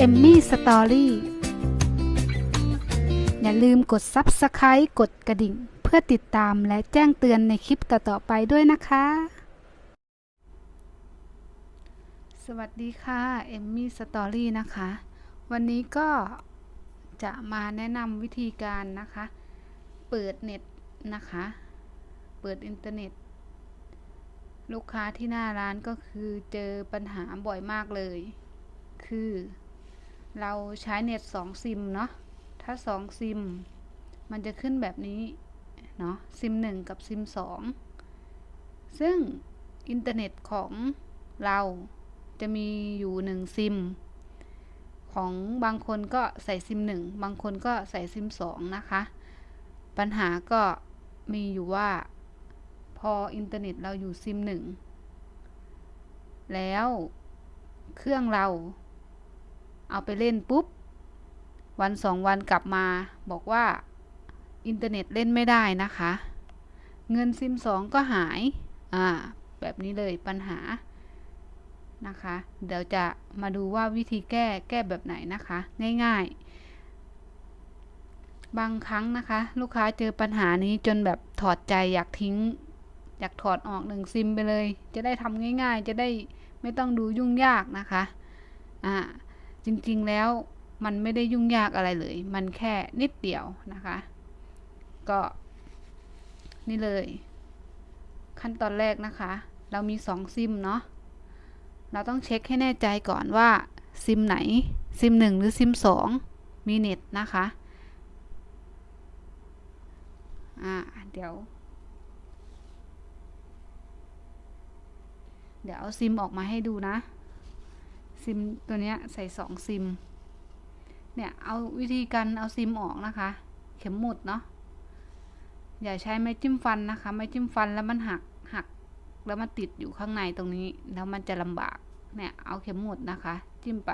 เอมมี่สตอรี่อย่าลืมกด Subscribe กดกระดิ่ง เพื่อติดตามและแจ้งเตือนในคลิปต่อๆไปด้วยนะคะ สวัสดีค่ะเอมมี่สตอรี่นะคะ วันนี้ก็จะมาแนะนำวิธีการนะคะ เปิดเน็ตนะคะ เปิดอินเทอร์เน็ต ลูกค้าที่หน้าร้านก็คือเจอปัญหาบ่อยมากเลย คือ เราใช้เน็ต2ซิมเนาะ ถ้า2ซิม มันจะขึ้นแบบนี้ เนาะ ซิม1กับซิม2ซึ่งอินเทอร์เน็ตของเราจะมีอยู่1ซิม ของบางคนก็ใส่ซิม1บางคนก็ใส่ซิม2นะคะ ปัญหาก็มีอยู่ว่าพออินเทอร์เน็ตเราอยู่ซิม1แล้วเครื่องเรา เอาไปเล่นปุ๊บ วันสองวันกลับมา บอกว่าอินเทอร์เน็ตเล่นไม่ได้นะคะ เงินซิมสองก็หาย อ่า แบบนี้เลยปัญหานะคะ เดี๋ยวจะมาดูว่าวิธีแก้แก้แบบไหนนะคะ ง่ายๆ บางครั้งนะคะ ลูกค้าเจอปัญหานี้จนแบบถอดใจอยากทิ้ง อยากถอดออกหนึ่งซิมไปเลย จะได้ทำง่ายๆ จะได้ไม่ต้องดูยุ่งยากนะคะ อ่า จริงๆแล้วมันไม่ได้ยุ่งยากอะไรเลย มันแค่นิดเดียวนะคะ ก็ นี่เลย ขั้นตอนแรกนะคะ เรามีสองซิมเนาะเราต้องเช็คให้แน่ใจก่อนว่าซิมไหนซิมหนึ่งหรือซิมสองมีเน็ตนะคะอ่าเดี๋ยว เดี๋ยวเอาซิมออกมาให้ดูนะ ซิมตัวเนี้ยใส่สองซิม เนี่ยเอาวิธีการเอาซิมออกนะคะ เข็มหมุดเนาะ อย่าใช้ไม้จิ้มฟันนะคะ ไม้จิ้มฟันแล้วมันหักหักแล้วมันติดอยู่ข้างในตรงนี้ แล้วมันจะลำบาก เนี่ยเอาเข็มหมุดนะคะ จิ้มไป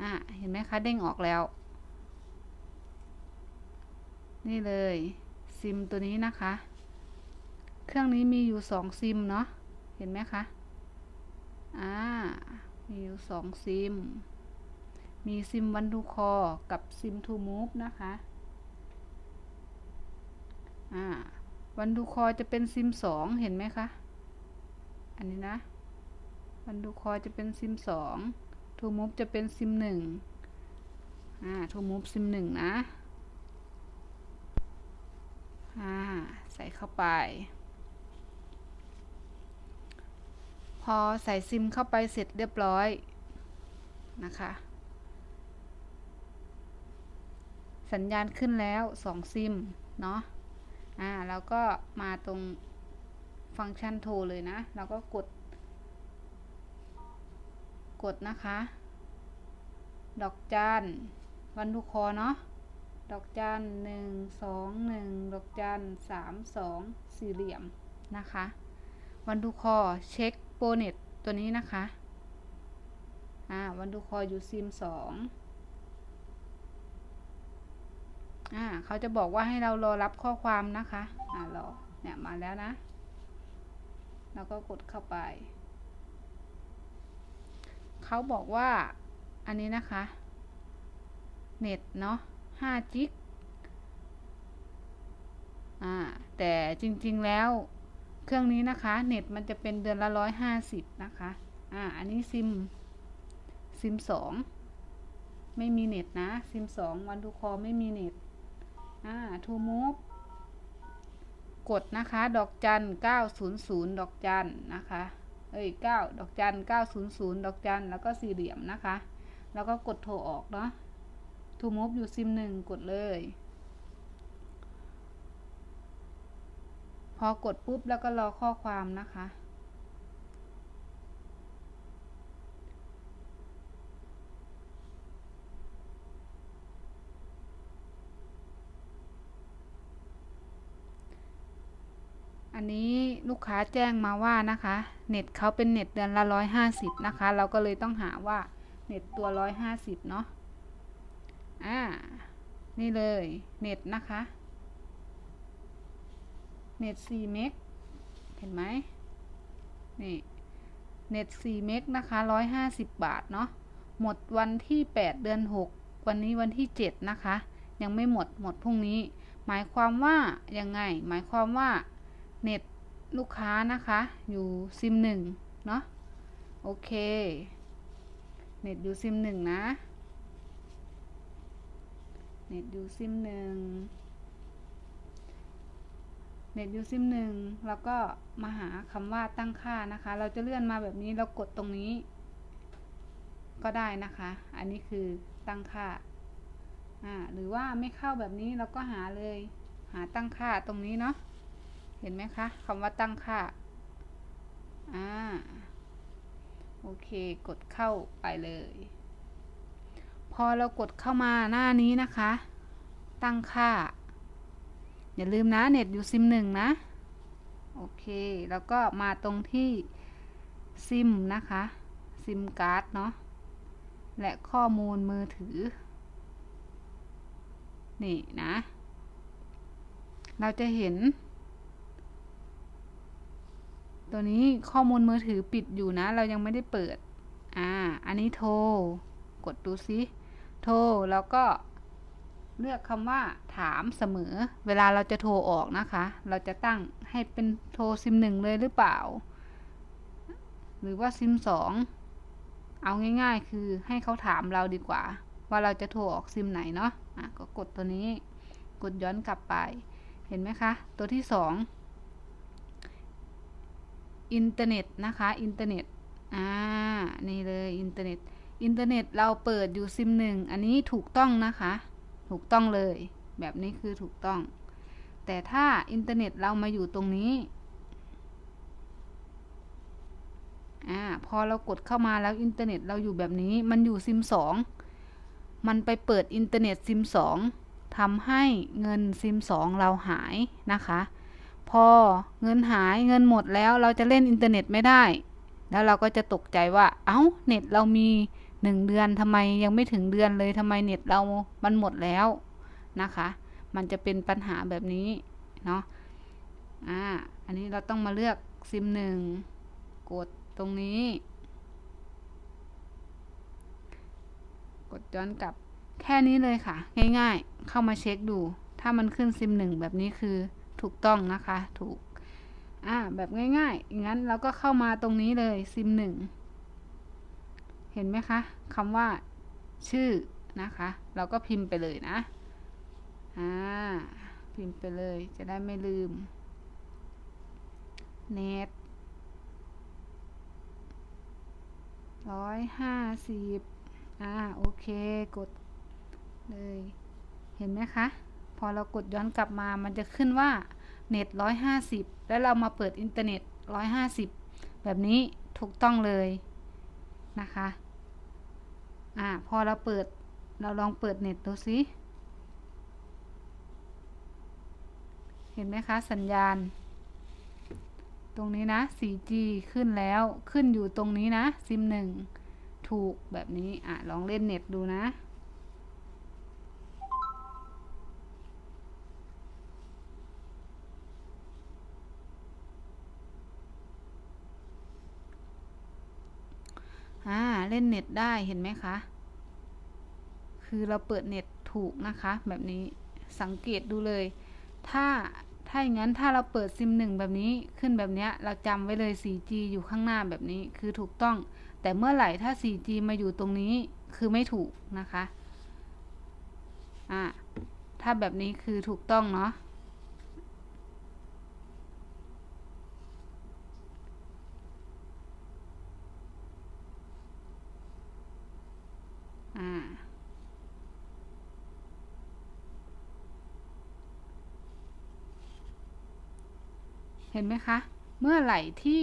อ่าเห็นไหมคะเด้งออกแล้ว นี่เลยซิมตัวนี้นะคะ เครื่องนี้มีอยู่สองซิมเนาะ เห็นไหมคะ อ่า มีอยู่สองซิม มีซิมวันทูคอกับซิมทูมูฟนะคะอ่าวันทูคอจะเป็นซิมสองเห็นไหมคะ อันนี้นะ วันทูคอจะเป็นซิมสองทูมูฟจะเป็นซิมหนึ่งอ่าทูมูฟซิมหนึ่งนะ อ่า ใส่เข้าไป พอใส่ซิมเข้าไปเสร็จเรียบร้อยนะคะ สัญญาณขึ้นแล้วสองซิมเนาะอ่าแล้วก็มาตรงฟังก์ชันโทรเลยนะ เราก็กด กดนะคะ ดอกจานวันทุกคอเนาะดอกจันหนึ่งสองหนึ่งดอกจันสามสองสี่เหลี่ยมนะคะ วันดูคอเช็ค โปรเน็ตตัวนี้นะคะ อ่า วันดูคอยอยู่ซิมสองอ่า เขาจะบอกว่าให้เรารอรับข้อความนะคะ อ่ารอ เนี่ย มาแล้วนะ แล้วก็กดเข้าไป เขาบอกว่า อันนี้นะคะ เน็ตเนาะ5จิก อ่า แต่จริงๆแล้ว เครื่องนี้นะคะ เน็ตมันจะเป็นเดือนละร้อยห้าสิบนะคะ อ่า อันนี้ซิม ซิมสองไม่มีเน็ตนะ ซิมสองวันทูคอไม่มีเน็ต อ่าทูมูฟกดนะคะ ดอกจันเก้าศูนย์ศูนย์ดอกจันนะคะ เอ้ยเก้าดอกจันเก้าศูนย์ศูนย์ดอกจันแล้วก็สี่เหลี่ยมนะคะ แล้วก็กดโทรออกเนาะทูมูฟอยู่ซิมหนึ่งกดเลย อกดปุ๊บแล้วก็รอข้อความนะคะ อันนี้ลูกค้าแจ้งมาว่านะคะ เน็ตเขาเป็นเน็ตเดือนละร้อยห้าสิบนะคะ เราก็เลยต้องหาว่าเน็ตตัวร้อยห้าสิบเนาะ อ่า นี่เลย เน็ตนะคะ เน็ต4เมกเห็นไหมนี่เน็ต4เมกนะคะ150บาทเนาะหมดวันที่8เดือน6วันนี้วันที่7นะคะ ยังไม่หมดหมดพรุ่งนี้ หมายความว่ายังไง หมายความว่าเน็ตลูกค้านะคะ อยู่ซิมหนึ่งเนาะโอเค เน็ตอยู่ซิมหนึ่งนะ เน็ตอยู่ซิมหนึ่ง เน็ตยูซิมหนึ่งแล้วก็มาหาคำว่าตั้งค่านะคะ เราจะเลื่อนมาแบบนี้เรากดตรงนี้ ก็ได้นะคะ อันนี้คือตั้งค่าอ่าหรือว่าไม่เข้าแบบนี้เราก็หาเลย หาตั้งค่าตรงนี้เนาะเห็นไหมคะคำว่าตั้งค่าอ่าโอเค กดเข้าไปเลย พอเรากดเข้ามาหน้านี้นะคะ ตั้งค่า อย่าลืมนะเน็ตอยู่ซิมหนึ่งนะ โอเค แล้วก็มาตรงที่ซิมนะคะ ซิมการ์ดเนาะ และข้อมูลมือถือ นี่นะ เราจะเห็น ตัวนี้ข้อมูลมือถือปิดอยู่นะ เรายังไม่ได้เปิด อ่า อันนี้โทร กดดูซิ โทร แล้วก็ เลือกคำว่าถามเสมอ เวลาเราจะโทรออกนะคะ เราจะตั้งให้เป็นโทรซิมหนึ่งเลยหรือเปล่า หรือว่าซิมสองเอาง่าย ๆ คือให้เขาถามเราดีกว่า ว่าเราจะโทรออกซิมไหนเนาะะก็กดตัวนี้ กดย้อนกลับไป เห็นไหมคะ ตัวที่สองอินเทอร์เน็ตนะคะอินเทอร์เน็ตอ่านี่เลยอินเทอร์เน็ตอินเทอร์เน็ตเราเปิดอยู่ซิมหนึ่งอันนี้ถูกต้องนะคะ ถูกต้องเลย แบบนี้คือถูกต้อง แต่ถ้าอินเทอร์เน็ตเรามาอยู่ตรงนี้อ่าพอเรากดเข้ามาแล้วอินเทอร์เน็ตเราอยู่แบบนี้มันอยู่ซิมสองมันไปเปิดอินเทอร์เน็ตซิมสองทำให้เงินซิมสองเราหายนะคะ พอเงินหายเงินหมดแล้วเราจะเล่นอินเทอร์เน็ตไม่ได้ แล้วเราก็จะตกใจว่าเอา้าเน็ตเรามี หนึ่งเดือนทำไมยังไม่ถึงเดือนเลยทำไมเน็ตเรามันหมดแล้วนะคะ มันจะเป็นปัญหาแบบนี้เนาะอ่าอันนี้เราต้องมาเลือกซิมหนึ่งกดตรงนี้ กดย้อนกลับแค่นี้เลยค่ะ ง่ายๆ เข้ามาเช็คดู ถ้ามันขึ้นซิมหนึ่งแบบนี้คือถูกต้องนะคะ ถูก อ่า แบบง่ายๆงั้นเราก็เข้ามาตรงนี้เลยซิมหนึ่ง เห็นไหมคะคำว่าชื่อนะคะ เราก็พิมพ์ไปเลยนะอ่าพิมพ์ไปเลยจะได้ไม่ลืม เน็ตร้อยห้าสิบอ่าโอเคกดเลย เห็นไหมคะ พอเรากดย้อนกลับมามันจะขึ้นว่าเน็ตร้อยห้าสิบแล้วเรามาเปิดอินเทอร์เน็ตร้อยห้าสิบแบบนี้ถูกต้องเลย นะคะ อ่า พอเราเปิด เราลองเปิดเน็ตดูสิเห็นไหมคะ สัญญาณ ตรงนี้นะ 4G ขึ้นแล้ว ขึ้นอยู่ตรงนี้นะ ซิมหนึ่ง ถูกแบบนี้ อะ ลองเล่นเน็ตดูนะ อ่า เล่นเน็ตได้เห็นไหมคะ คือเราเปิดเน็ตถูกนะคะ แบบนี้สังเกตดูเลย ถ้าถ้าอย่างนั้นถ้าเราเปิดซิมหนึ่งแบบนี้ขึ้นแบบนี้เราจำไว้เลย 4G อยู่ข้างหน้าแบบนี้คือถูกต้อง แต่เมื่อไหร่ถ้า 4G มาอยู่ตรงนี้คือไม่ถูกนะคะอ่าถ้าแบบนี้คือถูกต้องเนาะ อ่าเห็นไหมคะ เมื่อไหร่ที่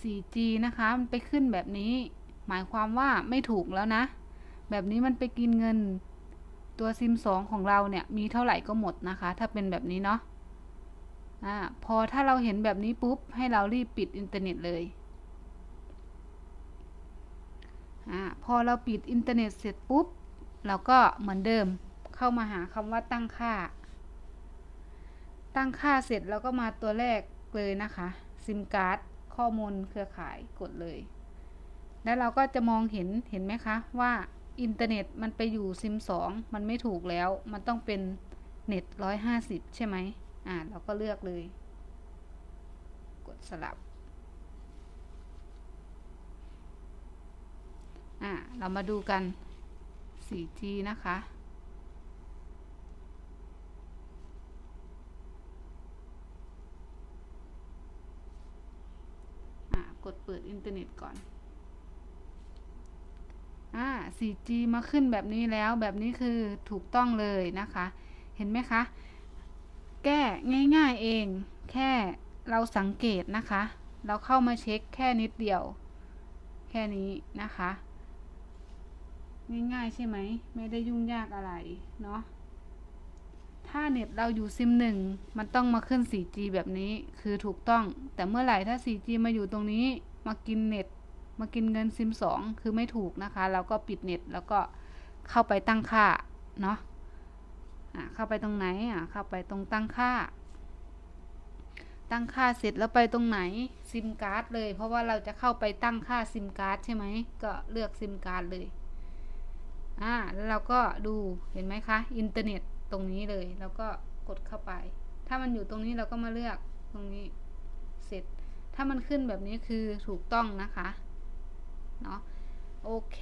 4G นะคะ มันไปขึ้นแบบนี้ หมายความว่าไม่ถูกแล้วนะ แบบนี้มันไปกินเงินตัวซิม 2 ของเราเนี่ย มีเท่าไหร่ก็หมดนะคะ ถ้าเป็นแบบนี้เนาะ อ่า พอถ้าเราเห็นแบบนี้ปุ๊บ ให้เรารีบปิดอินเทอร์เน็ตเลย อ่าพอเราปิดอินเทอร์เน็ตเสร็จปุ๊บ เราก็เหมือนเดิมเข้ามาหาคำว่าตั้งค่า ตั้งค่าเสร็จแล้วก็มาตัวแรกเลยนะคะซิมการ์ดข้อมูลเครือข่ายกดเลย แล้วเราก็จะมองเห็นเห็นไหมคะว่าอินเทอร์เน็ตมันไปอยู่ซิมสองมันไม่ถูกแล้ว มันต้องเป็นเน็ตร้อยห้าสิบใช่ไหมอ่าเราก็เลือกเลย กดสลับ อ่าเรามาดูกัน 4G นะคะ กดเปิดอินเทอร์เน็ตก่อน อ่า 4G มาขึ้นแบบนี้แล้วแบบนี้คือถูกต้องเลยนะคะ เห็นไหมคะ แก้ง่ายๆเอง แค่เราสังเกตนะคะ เราเข้ามาเช็คแค่นิดเดียว แค่นี้นะคะ ง่ายๆใช่ไหม ไม่ได้ยุ่งยากอะไร เนาะถ้าเน็ตเราอยู่ซิมหนึ่งมันต้องมาขึ้น 4G แบบนี้คือถูกต้อง แต่เมื่อไหร่ถ้า 4G มาอยู่ตรงนี้ มากินเน็ต มากินเงินซิม 2 คือไม่ถูกนะคะ เราก็ปิดเน็ตแล้วก็เข้าไปตั้งค่า เนาะอะเข้าไปตรงไหนอะเข้าไปตรงตั้งค่า ตั้งค่าเสร็จแล้วไปตรงไหนซิมการ์ดเลย เพราะว่าเราจะเข้าไปตั้งค่าซิมการ์ดใช่ไหมก็เลือกซิมการ์ดเลย อ่าแล้วเราก็ดูเห็นไหมคะ อินเทอร์เน็ตตรงนี้เลย แล้วก็กดเข้าไป ถ้ามันอยู่ตรงนี้เราก็มาเลือกตรงนี้เสร็จ ถ้ามันขึ้นแบบนี้คือถูกต้องนะคะเนาะโอเค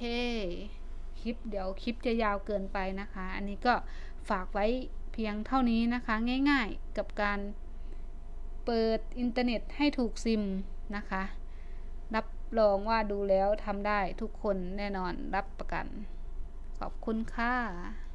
คลิปเดี๋ยวคลิปจะยาวเกินไปนะคะ อันนี้ก็ฝากไว้เพียงเท่านี้นะคะ ง่ายๆกับการเปิดอินเทอร์เน็ตให้ถูกซิมนะคะ รับรองว่าดูแล้วทำได้ทุกคนแน่นอนรับประกัน ขอบคุณค่ะ